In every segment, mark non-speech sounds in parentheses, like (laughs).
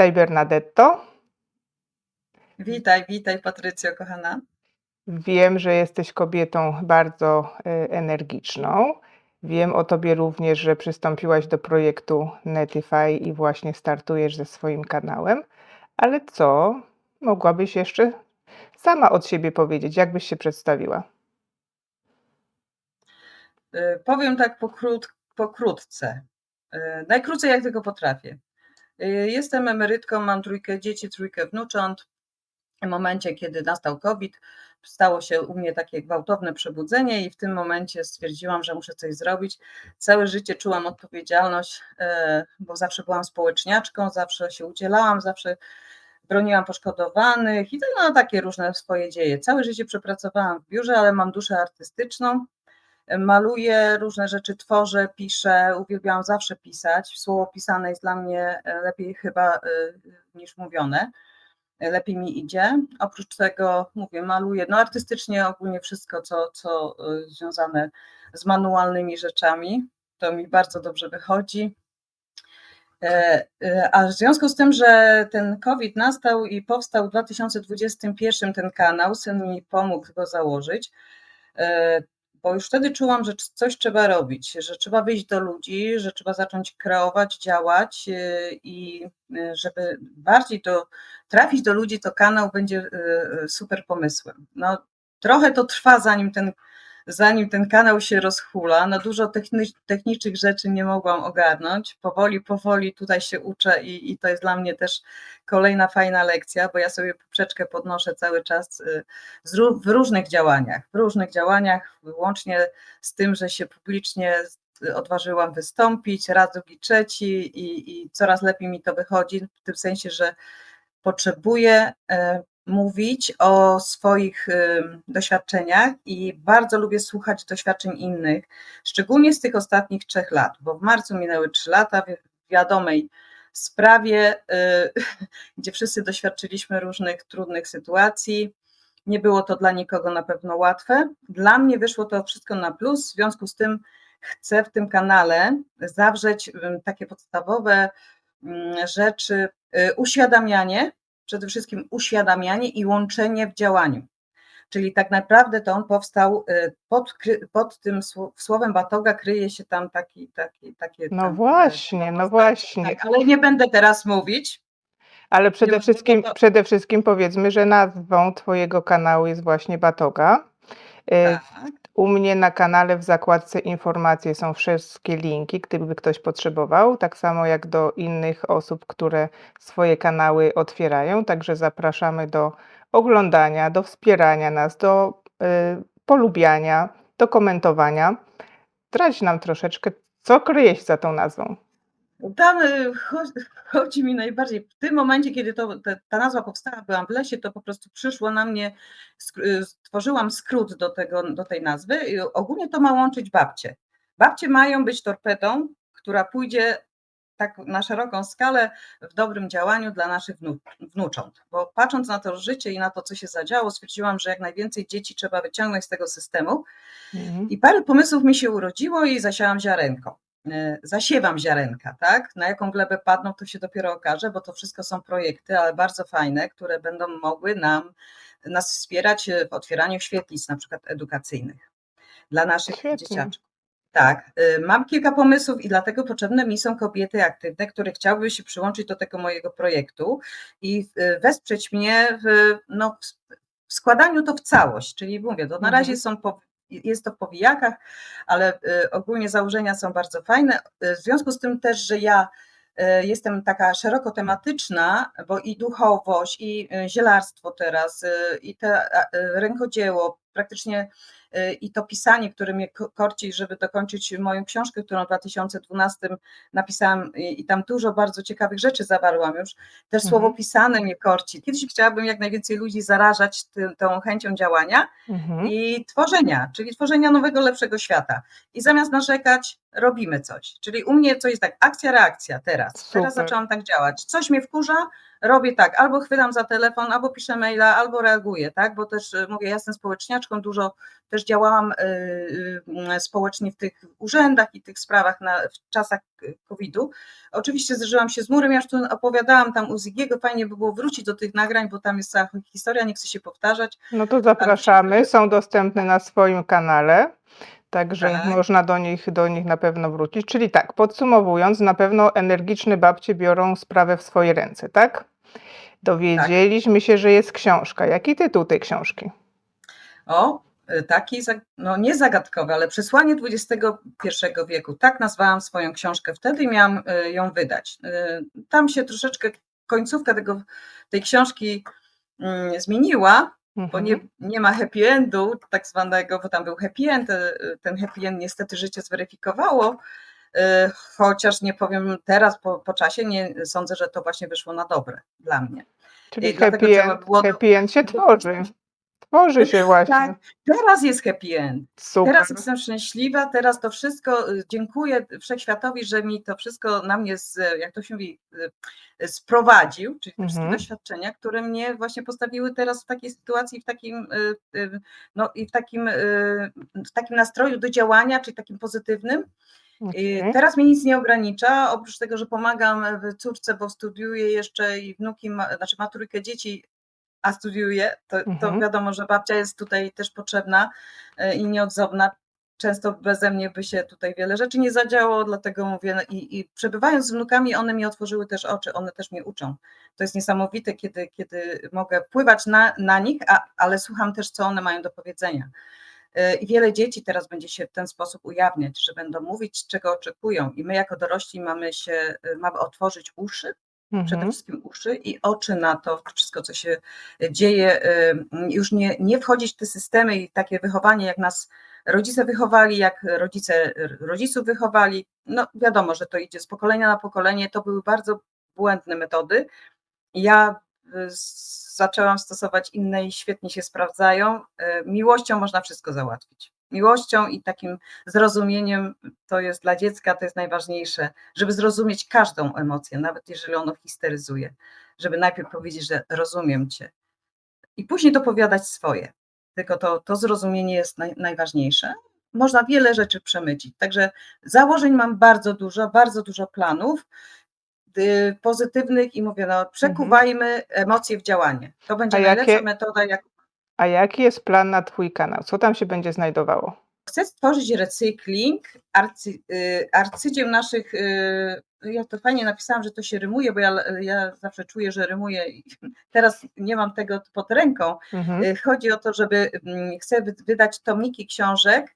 Witaj Bernadetto. Witaj, witaj Patrycjo kochana. Wiem, że jesteś kobietą bardzo, y, energiczną. Wiem o tobie również, że przystąpiłaś do projektu Netify i właśnie startujesz ze swoim kanałem. Ale co mogłabyś jeszcze sama od siebie powiedzieć? Jak byś się przedstawiła? Y, powiem tak pokrót pokrótce. Y, najkrócej jak tylko potrafię. Y, jestem emerytką, mam trójkę dzieci, trójkę wnucząt. W momencie, kiedy nastał COVID, stało się u mnie takie gwałtowne przebudzenie i w tym momencie stwierdziłam, że muszę coś zrobić. Całe życie czułam odpowiedzialność, bo zawsze byłam społeczniaczką, zawsze się udzielałam, zawsze broniłam poszkodowanych i no, takie różne swoje dzieje. Całe życie przepracowałam w biurze, ale mam duszę artystyczną. Maluję różne rzeczy, tworzę, piszę, uwielbiałam zawsze pisać. Słowo pisane jest dla mnie lepiej chyba niż mówione lepiej mi idzie. Oprócz tego, mówię, maluję, no artystycznie ogólnie wszystko, co, co związane z manualnymi rzeczami, to mi bardzo dobrze wychodzi. E, e, a w związku z tym, że ten COVID nastał i powstał w 2021 ten kanał, syn mi pomógł go założyć, e, bo już wtedy czułam, że coś trzeba robić, że trzeba wyjść do ludzi, że trzeba zacząć kreować, działać y, i y, żeby bardziej to trafić do ludzi, to kanał będzie y, super pomysłem. No, trochę to trwa, zanim ten zanim ten kanał się rozhula. No dużo technicznych rzeczy nie mogłam ogarnąć. Powoli, powoli tutaj się uczę i, i to jest dla mnie też kolejna fajna lekcja, bo ja sobie poprzeczkę podnoszę cały czas y, w różnych działaniach, w różnych działaniach, łącznie z tym, że się publicznie odważyłam wystąpić, raz, drugi, trzeci i, i coraz lepiej mi to wychodzi, w tym sensie, że potrzebuję e, mówić o swoich doświadczeniach i bardzo lubię słuchać doświadczeń innych, szczególnie z tych ostatnich trzech lat, bo w marcu minęły trzy lata w wiadomej sprawie, y, (laughs) gdzie wszyscy doświadczyliśmy różnych trudnych sytuacji. Nie było to dla nikogo na pewno łatwe. Dla mnie wyszło to wszystko na plus, w związku z tym chcę w tym kanale zawrzeć takie podstawowe rzeczy, y, uświadamianie przede wszystkim uświadamianie i łączenie w działaniu. Czyli tak naprawdę to on powstał y, pod, pod tym słowem batoga kryje się tam taki, taki takie. No tam, właśnie, no właśnie. Tak, ale nie będę teraz mówić. Ale przede wszystkim, to... przede wszystkim powiedzmy, że nazwą Twojego kanału jest właśnie Batoga. Y, tak. U mnie na kanale w zakładce informacje są wszystkie linki, gdyby ktoś potrzebował, tak samo jak do innych osób, które swoje kanały otwierają. Także zapraszamy do oglądania, do wspierania nas, do y, polubiania, do komentowania. Zdradź nam troszeczkę, co kryje się za tą nazwą. Tam y, (laughs) chodzi mi najbardziej, w tym momencie, kiedy to, ta nazwa powstała, byłam w lesie, to po prostu przyszło na mnie, y, stworzyłam skrót do, tego, do tej nazwy i ogólnie to ma łączyć babcie. Babcie mają być torpedą, która pójdzie tak na szeroką skalę w dobrym działaniu dla naszych wnucząt. Bo patrząc na to życie i na to, co się zadziało, stwierdziłam, że jak najwięcej dzieci trzeba wyciągnąć z tego systemu. Mhm. I parę pomysłów mi się urodziło i zasiałam ziarenko. E, zasiewam ziarenka, tak? Na jaką glebę padną, to się dopiero okaże, bo to wszystko są projekty, ale bardzo fajne, które będą mogły nam, nas wspierać w otwieraniu świetlic, na przykład edukacyjnych dla naszych Świetnie. dzieciaczków. Tak, e, mam kilka pomysłów i dlatego potrzebne mi są kobiety aktywne, które chciałyby się przyłączyć do tego mojego projektu i e, wesprzeć mnie w, no, w składaniu to w całość. Czyli mówię, to na razie mhm. są jest to w powijakach, ale y, ogólnie założenia są bardzo fajne. Y, w związku z tym też, że ja y, jestem taka szeroko tematyczna, bo i duchowość, i zielarstwo teraz, i te rękodzieło, praktycznie i to pisanie, które mnie korci, żeby dokończyć moją książkę, którą w 2012 napisałam i tam dużo bardzo ciekawych rzeczy zawarłam już. Też mhm. słowo pisane mnie korci. Kiedyś chciałabym jak najwięcej ludzi zarażać ty, tą chęcią działania mhm. i tworzenia, czyli tworzenia nowego, lepszego świata. I zamiast narzekać, robimy coś. Czyli u mnie co jest tak, akcja, reakcja teraz. Super. Teraz zaczęłam tak działać. Coś mnie wkurza, robię tak, albo chwytam za telefon, albo piszę maila, albo reaguję, tak, bo też y, mówię, ja jestem społeczniaczką, dużo też działałam y, y, społecznie w tych urzędach i tych sprawach na, w czasach COVID-u. Oczywiście zderzyłam się z murem, ja już tu opowiadałam tam u Zigiego, fajnie by było wrócić do tych nagrań, bo tam jest cała historia, nie chcę się powtarzać. No to zapraszamy, są dostępne na swoim kanale. Także Tak. można do nich, do nich na pewno wrócić. Czyli tak, podsumowując, na pewno energiczne babcie biorą sprawę w swoje ręce, tak? Dowiedzieliśmy się, że jest książka. Jaki tytuł tej książki? O, y, taki, zag- no nie zagadkowy, ale przesłanie XXI wieku. Tak nazwałam swoją książkę wtedy i miałam y, ją wydać. Y, Tam się troszeczkę końcówka tego, tej książki mm, zmieniła, bo Mhm. nie, nie ma happy endu tak zwanego, bo tam był happy end. y, Ten happy end niestety życie zweryfikowało. y, Chociaż nie powiem teraz po, po czasie, nie sądzę, że to właśnie wyszło na dobre dla mnie. Czyli I happy end, było- happy end się tworzy. Tworzy się właśnie. Tak, teraz jest happy end. Super. Teraz jestem szczęśliwa, teraz to wszystko, y, dziękuję Wszechświatowi, że mi to wszystko na mnie, z, jak to się mówi, y, sprowadził, czyli te wszystkie Mhm. doświadczenia, które mnie właśnie postawiły teraz w takiej sytuacji, w takim, y, no i w takim, w takim nastroju do działania, czyli takim pozytywnym. Okej. Teraz mnie nic nie ogranicza, oprócz tego, że pomagam w córce, bo studiuję jeszcze i wnuki, ma, znaczy ma trójkę dzieci, a studiuję, to, to Mhm. wiadomo, że babcia jest tutaj też potrzebna e, i nieodzowna. Często beze mnie by się tutaj wiele rzeczy nie zadziało, dlatego mówię, no i, i przebywając z wnukami, one mi otworzyły też oczy, one też mnie uczą. To jest niesamowite, kiedy, kiedy mogę wpływać na, na nich, a, ale słucham też, co one mają do powiedzenia. E, I wiele dzieci teraz będzie się w ten sposób ujawniać, że będą mówić, czego oczekują. I my, jako dorośli, mamy się, e, mamy otworzyć uszy, przede Mhm. wszystkim uszy i oczy na to wszystko, co się dzieje. y, Już nie, nie wchodzić w te systemy i takie wychowanie, jak nas rodzice wychowali, jak rodzice rodziców wychowali. No wiadomo, że to idzie z pokolenia na pokolenie. To były bardzo błędne metody. Ja y, zaczęłam stosować inne i świetnie się sprawdzają. Y, Miłością można wszystko załatwić. Miłością i takim zrozumieniem to jest dla dziecka, to jest najważniejsze, żeby zrozumieć każdą emocję, nawet jeżeli ono histeryzuje, żeby najpierw powiedzieć, że rozumiem cię i później dopowiadać swoje. Tylko to, to zrozumienie jest naj, najważniejsze. Można wiele rzeczy przemycić. Także założeń mam bardzo dużo, bardzo dużo planów y, pozytywnych i mówię, no, przekuwajmy emocje w działanie. To będzie A najlepsza jakie- metoda, jak A jaki jest plan na Twój kanał? Co tam się będzie znajdowało? chcę stworzyć recykling, arcy, y, arcydzieł naszych, y, ja to fajnie napisałam, że to się rymuje, bo ja, ja zawsze czuję, że rymuje i (laughs) teraz nie mam tego pod ręką. Mhm. Y, Chodzi o to, żeby mm, chcę wy- wydać tomiki książek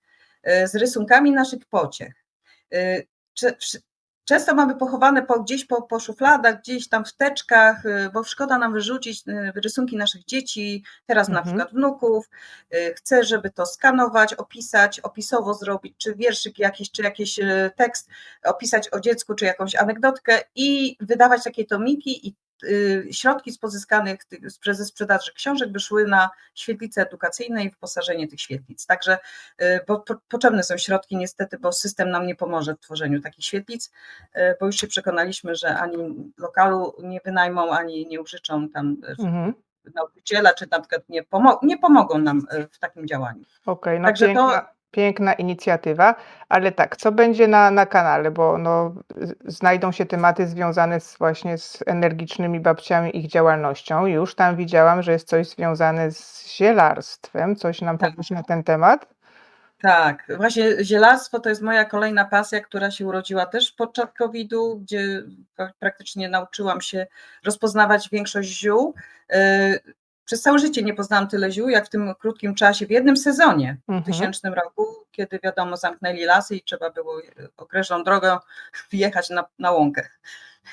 z rysunkami naszych pociech. Często mamy pochowane po, gdzieś po, po szufladach, gdzieś tam w teczkach, y, bo szkoda nam wyrzucić y, rysunki naszych dzieci, teraz na Mhm. przykład wnuków. Y, Chcę, żeby to skanować, opisać, opisowo zrobić, czy wierszyk jakiś, czy jakiś tekst, opisać o dziecku, czy jakąś anegdotkę i wydawać takie tomiki i środki z pozyskanych ze sprzedaży książek by szły na świetlice edukacyjne i wyposażenie tych świetlic. Także y, bo, po, potrzebne są środki niestety, bo system nam nie pomoże w tworzeniu takich świetlic, y, bo już się przekonaliśmy, że ani lokalu nie wynajmą, ani nie użyczą tam y, Mhm. nauczyciela, czy na przykład nie, pomo- nie pomogą nam y, w takim działaniu. Okej, no Także to- piękna, inicjatywa, ale tak, co będzie na, na kanale, bo no, z- znajdą się tematy związane z, właśnie z energicznymi babciami, ich działalnością. Już tam widziałam, że jest coś związane z zielarstwem. Coś nam Tak. powiesz na ten temat? Tak, właśnie zielarstwo to jest moja kolejna pasja, która się urodziła też podczas COVID-u, gdzie pra- praktycznie nauczyłam się rozpoznawać większość ziół. E, Przez całe życie nie poznałam tyle ziół, jak w tym krótkim czasie, w jednym sezonie, w Mhm. 2000 roku, kiedy wiadomo, zamknęli lasy i trzeba było określoną drogę (laughs) wjechać na, na łąkę.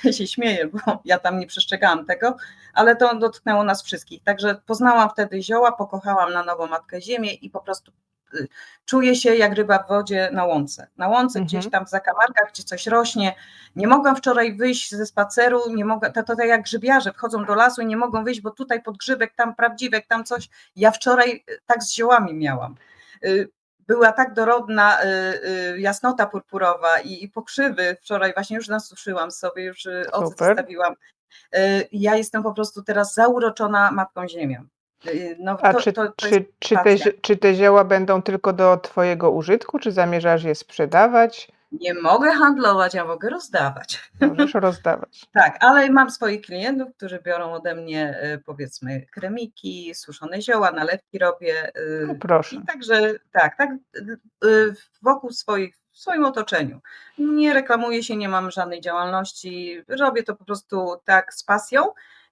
Ja (laughs) się śmieję, bo ja tam nie przestrzegałam tego, ale to dotknęło nas wszystkich. Także poznałam wtedy zioła, pokochałam na nowo Matkę Ziemię i po prostu czuję się jak ryba w wodzie na łące. Na łące Mhm. gdzieś tam w zakamarkach, gdzie coś rośnie. Nie mogłam wczoraj wyjść ze spaceru, nie mogę, to, to tak jak grzybiarze wchodzą do lasu i nie mogą wyjść, bo tutaj podgrzybek, tam prawdziwek, tam coś. Ja wczoraj y, tak z ziołami miałam. Y, Była tak dorodna y, jasnota purpurowa i, i pokrzywy. Wczoraj właśnie już nasuszyłam sobie, już ocet Super. Y, Ja jestem po prostu teraz zauroczona Matką Ziemią. Y, no A to czy to to czy czy te czy te zioła będą tylko do twojego użytku, czy zamierzasz je sprzedawać? Nie mogę handlować, ja mogę rozdawać. Możesz (laughs) rozdawać. Tak, ale mam swoich klientów, którzy biorą ode mnie, y, powiedzmy kremiki, suszone zioła, nalewki robię, No y, proszę. i także tak, tak, wokół swoich w swoim otoczeniu. Nie reklamuję się, nie mam żadnej działalności, robię to po prostu tak z pasją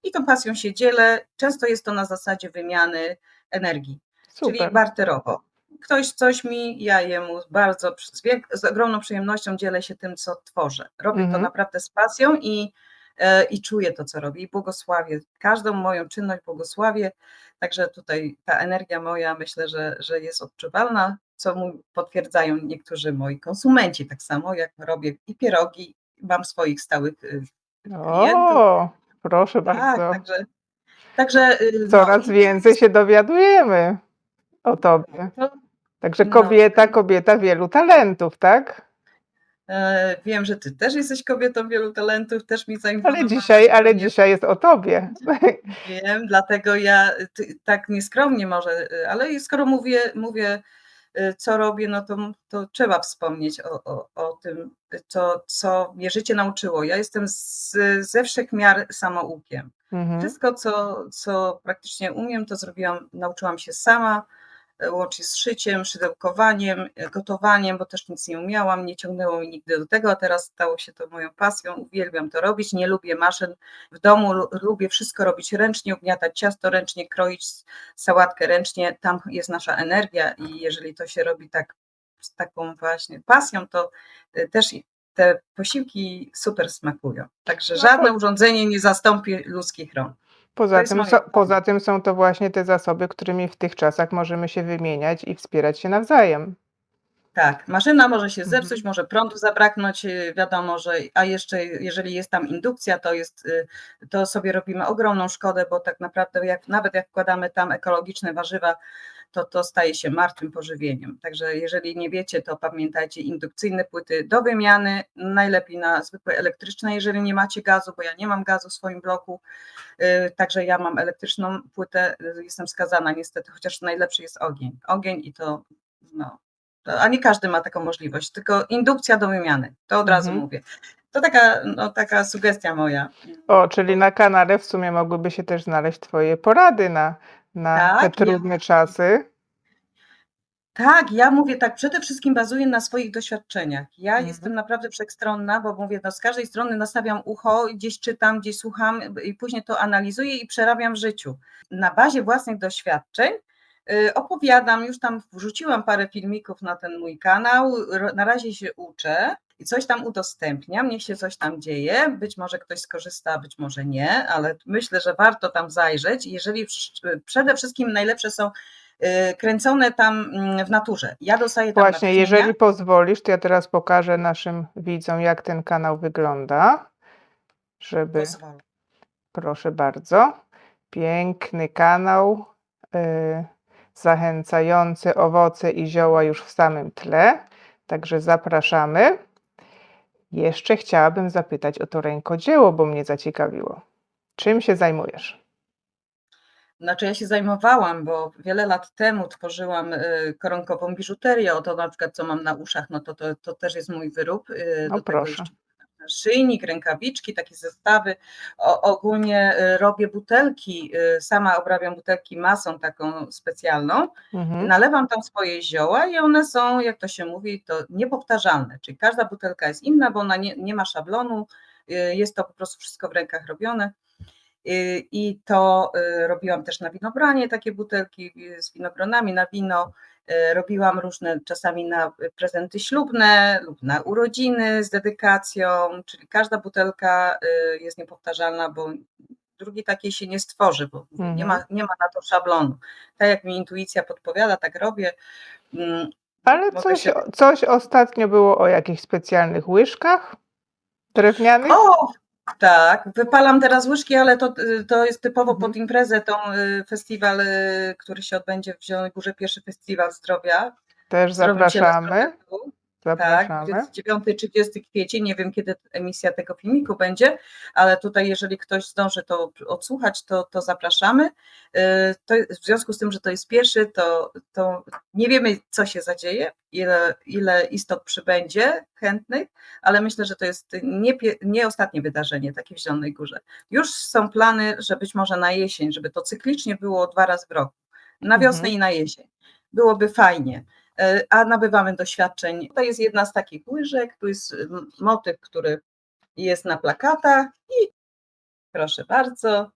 i tą pasją się dzielę. Często jest to na zasadzie wymiany energii, czyli Super. barterowo. Ktoś coś mi, ja jemu bardzo z z ogromną przyjemnością dzielę się tym, co tworzę. Robię to Mhm. naprawdę z pasją i, e, i czuję to, co robię i błogosławię. Każdą moją czynność błogosławię, także tutaj ta energia moja myślę, że że jest odczuwalna, co mu potwierdzają niektórzy moi konsumenci, tak samo jak robię i pierogi, mam swoich stałych, y, klientów. O, proszę Tak, bardzo. także także, y, no Coraz i więcej się dowiadujemy o tobie. to Także no kobieta kobieta wielu talentów, tak? E, wiem, że ty też jesteś kobietą wielu talentów, też mi Ale zaimponowałaś dzisiaj ale dzisiaj jest o tobie. Wiem, dlatego ja ty tak nieskromnie może, y, ale skoro mówię mówię, co robię, no to to trzeba wspomnieć o o o tym, y, co co mnie życie nauczyło. Ja jestem z ze wszech miar samoukiem. Mhm. Wszystko, co co praktycznie umiem, to zrobiłam nauczyłam się sama, łącznie z szyciem, szydełkowaniem, gotowaniem, bo też nic nie umiałam, nie ciągnęło mnie nigdy do tego, a teraz stało się to moją pasją. Uwielbiam to robić, nie lubię maszyn w domu, lu lubię wszystko robić ręcznie, ugniatać ciasto ręcznie, kroić sałatkę ręcznie. Tam jest nasza energia i jeżeli to się robi tak z taką właśnie pasją, to, y, też te posiłki super smakują. Także No żadne urządzenie nie zastąpi ludzkich rąk. Poza tym moje zdanie. poza tym są to właśnie te zasoby, którymi w tych czasach możemy się wymieniać i wspierać się nawzajem. Tak, maszyna może się Mhm. zepsuć, może prądu zabraknąć, y, wiadomo, że a jeszcze jeżeli jest tam indukcja, to jest, y, to sobie robimy ogromną szkodę, bo tak naprawdę jak nawet jak wkładamy tam ekologiczne warzywa, to to staje się martwym pożywieniem. Także jeżeli nie wiecie, to pamiętajcie, indukcyjne płyty do wymiany, najlepiej na zwykłe elektryczne, jeżeli nie macie gazu, bo ja nie mam gazu w swoim bloku, y, także ja mam elektryczną płytę, y, jestem skazana niestety, chociaż najlepszy jest ogień. Ogień i to no, a nie każdy ma taką możliwość, tylko indukcja do wymiany, to od razu Mhm. mówię. To taka no taka sugestia moja. O, czyli na kanale w sumie mogłyby się też znaleźć twoje porady na na te Tak, ja trudne czasy. Tak, ja mówię tak, przede wszystkim bazuję na swoich doświadczeniach. Ja Mhm. jestem naprawdę wszechstronna, bo mówię, no z każdej strony nastawiam ucho, gdzieś czytam, gdzieś słucham i później to analizuję i przerabiam w życiu. Na bazie własnych doświadczeń, opowiadam, już tam wrzuciłam parę filmików na ten mój kanał, na razie się uczę i coś tam udostępniam, niech się coś tam dzieje. Być może ktoś skorzysta, być może nie, ale myślę, że warto tam zajrzeć. Jeżeli wsz przede wszystkim najlepsze są, y, kręcone tam, mm, w naturze. Ja dostaję tam Właśnie, jeżeli pozwolisz, to ja teraz pokażę naszym widzom, jak ten kanał wygląda, żeby Pozwolę. proszę bardzo. Piękny kanał, y, zachęcający owoce i zioła już w samym tle, także zapraszamy. Jeszcze chciałabym zapytać o to rękodzieło, bo mnie zaciekawiło. Czym się zajmujesz? Znaczy ja się zajmowałam, bo wiele lat temu tworzyłam, y, koronkową biżuterię, oto na przykład co mam na uszach, no to to to też jest mój wyrób, y, No do tego proszę. jeszcze naszyjnik, rękawiczki, takie zestawy. O ogólnie, y, robię butelki, y, sama obrabiam butelki masą taką specjalną, Mhm. nalewam tam swoje zioła i one są, jak to się mówi, to niepowtarzalne, czyli każda butelka jest inna, bo ona nie nie ma szablonu, y, jest to po prostu wszystko w rękach robione. I to, robiłam też na winobranie takie butelki, z winogronami na wino, robiłam różne czasami na, y, prezenty ślubne lub na urodziny z dedykacją, czyli każda butelka, y, jest niepowtarzalna, bo drugiej takiej się nie stworzy, bo nie Mhm. ma nie ma na to szablonu. Tak jak mi intuicja podpowiada, tak robię. Mm, Ale coś się coś ostatnio było o jakichś specjalnych łyżkach drewnianych? O! Tak, wypalam teraz łyżki, ale to y, to jest typowo Mhm. pod imprezę tą, y, festiwal, y, który się odbędzie w Zielonej Górze, pierwszy festiwal zdrowia. Też Zdrowym ciele, zapraszamy. Tak, Zapraszamy. 29-30 kwiecień. Nie wiem, kiedy emisja tego filmiku będzie, ale tutaj, jeżeli ktoś zdąży to odsłuchać, to, to zapraszamy. Y, To, w związku z tym, że to jest pierwszy, to, to nie wiemy, co się zadzieje, ile, ile istot przybędzie chętnych, ale myślę, że to jest nie, nie ostatnie wydarzenie takie w Zielonej Górze. Już są plany, że być może na jesień, żeby to cyklicznie było dwa razy w roku, na wiosnę Mhm. i na jesień. Byłoby fajnie a nabywamy doświadczeń. To jest jedna z takich łyżek, tu jest motyw, który jest na plakatach i proszę bardzo,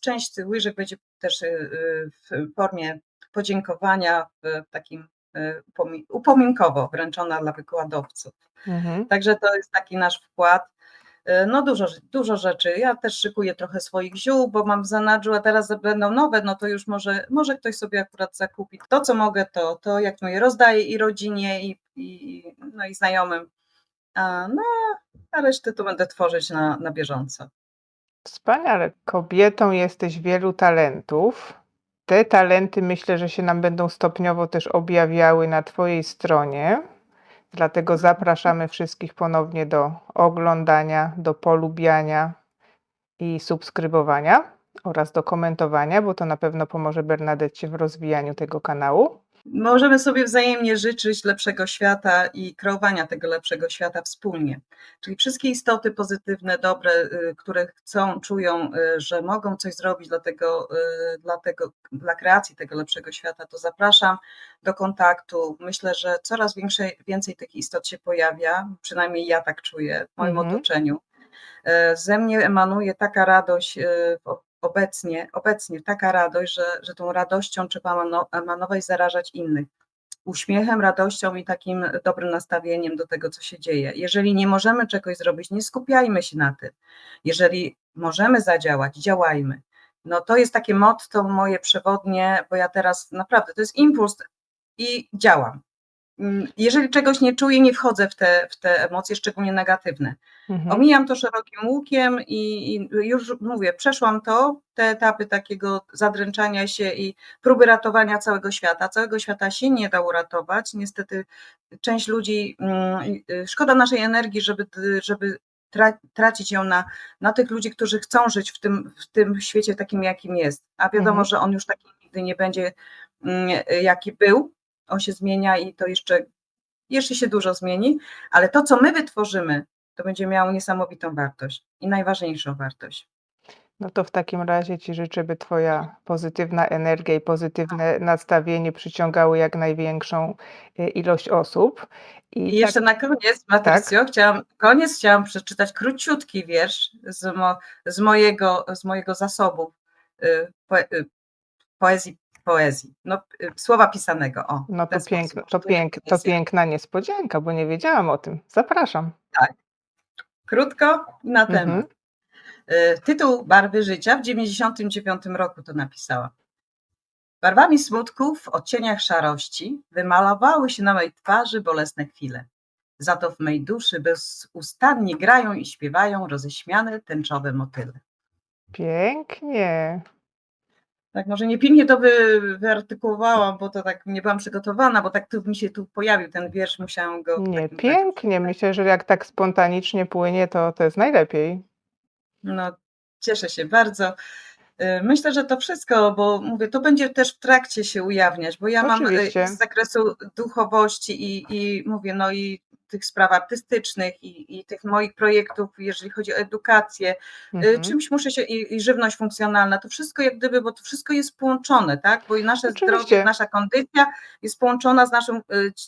część tych łyżek będzie też y, y, w formie podziękowania w takim upomi- upominkowo wręczona dla wykładowców. Mhm. Także to jest taki nasz wkład. Y, No dużo, dużo rzeczy. Ja też szykuję trochę swoich ziół, bo mam w zanadrzu, a teraz będą nowe, no to już może, może ktoś sobie akurat zakupi. To, co mogę, to, to jak mówię, rozdaję i rodzinie, i, i, no i znajomym. A, no, a resztę to będę tworzyć na, na bieżąco. Wspaniale. Kobietą jesteś wielu talentów. Te talenty myślę, że się nam będą stopniowo też objawiały na Twojej stronie. Dlatego zapraszamy wszystkich ponownie do oglądania, do polubiania i subskrybowania oraz do komentowania, bo to na pewno pomoże Bernadecie w rozwijaniu tego kanału. Możemy sobie wzajemnie życzyć lepszego świata i kreowania tego lepszego świata wspólnie. Czyli wszystkie istoty pozytywne, dobre, y, które chcą, czują, y, że mogą coś zrobić dla, tego, y, dla, tego, dla kreacji tego lepszego świata, to zapraszam do kontaktu. Myślę, że coraz większe, więcej tych istot się pojawia, przynajmniej ja tak czuję w moim Mhm. otoczeniu. E, Ze mnie emanuje taka radość obecnie, obecnie taka radość, że, że tą radością trzeba emano- emanować, zarażać innych. Uśmiechem, radością i takim dobrym nastawieniem do tego, co się dzieje. Jeżeli nie możemy czegoś zrobić, nie skupiajmy się na tym. Jeżeli możemy zadziałać, działajmy. No to jest takie motto moje przewodnie, bo ja teraz naprawdę, to jest impuls i działam. Mm, Jeżeli czegoś nie czuję, nie wchodzę w te, w te emocje, szczególnie negatywne. Mhm. Omijam to szerokim łukiem i, i już mówię, przeszłam to, te etapy takiego zadręczania się i próby ratowania całego świata. Całego świata się nie da uratować. Niestety część ludzi, mm, y, szkoda naszej energii, żeby, żeby tra- tracić ją na, na tych ludzi, którzy chcą żyć w tym, w tym świecie takim, jakim jest. A wiadomo, Mhm. że on już taki nigdy nie będzie, mm, jaki był. On się zmienia i to jeszcze, jeszcze się dużo zmieni, ale to, co my wytworzymy, to będzie miało niesamowitą wartość i najważniejszą wartość. No to w takim razie Ci życzę, by Twoja pozytywna energia i pozytywne nastawienie przyciągały jak największą y, ilość osób. I I tak, jeszcze na koniec, Patrycjo, chciałam, koniec chciałam przeczytać króciutki wiersz z, mo, z, mojego, z mojego zasobu y, y, poezji, poezji, no, y, słowa pisanego. O, no to, piękno, to, pięk, to piękna niespodzianka, bo nie wiedziałam o tym. Zapraszam. Krótko i na Mhm. temat. Y, Tytuł Barwy Życia w 99 roku to napisała. Barwami smutku w odcieniach szarości wymalowały się na mej twarzy bolesne chwile. Za to w mej duszy bezustannie grają i śpiewają roześmiane tęczowe motyle. Pięknie. Tak, może nie pięknie to wy, wyartykułowałam, bo to tak nie byłam przygotowana, bo tak tu mi się tu pojawił ten wiersz, musiałam go. Nie, takim- pięknie. Myślę, że jak tak spontanicznie płynie, to to jest najlepiej. No, cieszę się bardzo. Y, Myślę, że to wszystko, bo mówię, to będzie też w trakcie się ujawniać, bo ja mam y, Oczywiście. z zakresu duchowości i, i mówię, no i tych spraw artystycznych i, i tych moich projektów, jeżeli chodzi o edukację, y, Mhm. czymś muszę się, i, i żywność funkcjonalna, to wszystko jak gdyby, bo to wszystko jest połączone, tak? Bo i nasze Oczywiście. zdrowie, nasza kondycja jest połączona z naszym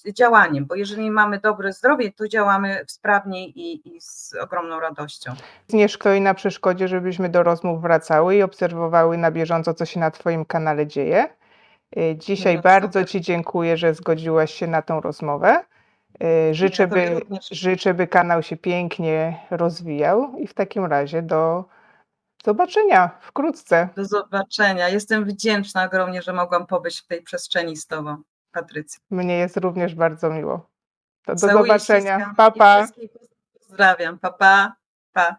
y, działaniem, bo jeżeli mamy dobre zdrowie, to działamy sprawniej i, i z ogromną radością. Nie stoi na przeszkodzie, żebyśmy do rozmów wracały i obserwowały na bieżąco, co się na Twoim kanale dzieje. Y, Dzisiaj No, bardzo super. Ci dziękuję, że zgodziłaś się na tą rozmowę. Y, Życzę, by, życzę, by kanał się pięknie rozwijał i w takim razie do zobaczenia wkrótce. Do zobaczenia. Jestem wdzięczna ogromnie, że mogłam pobyć w tej przestrzeni z Tobą, Patrycja. Mnie jest również bardzo miło. To do Całuję, zobaczenia. Pa, pa. Pozdrawiam. Pa, pa. pa.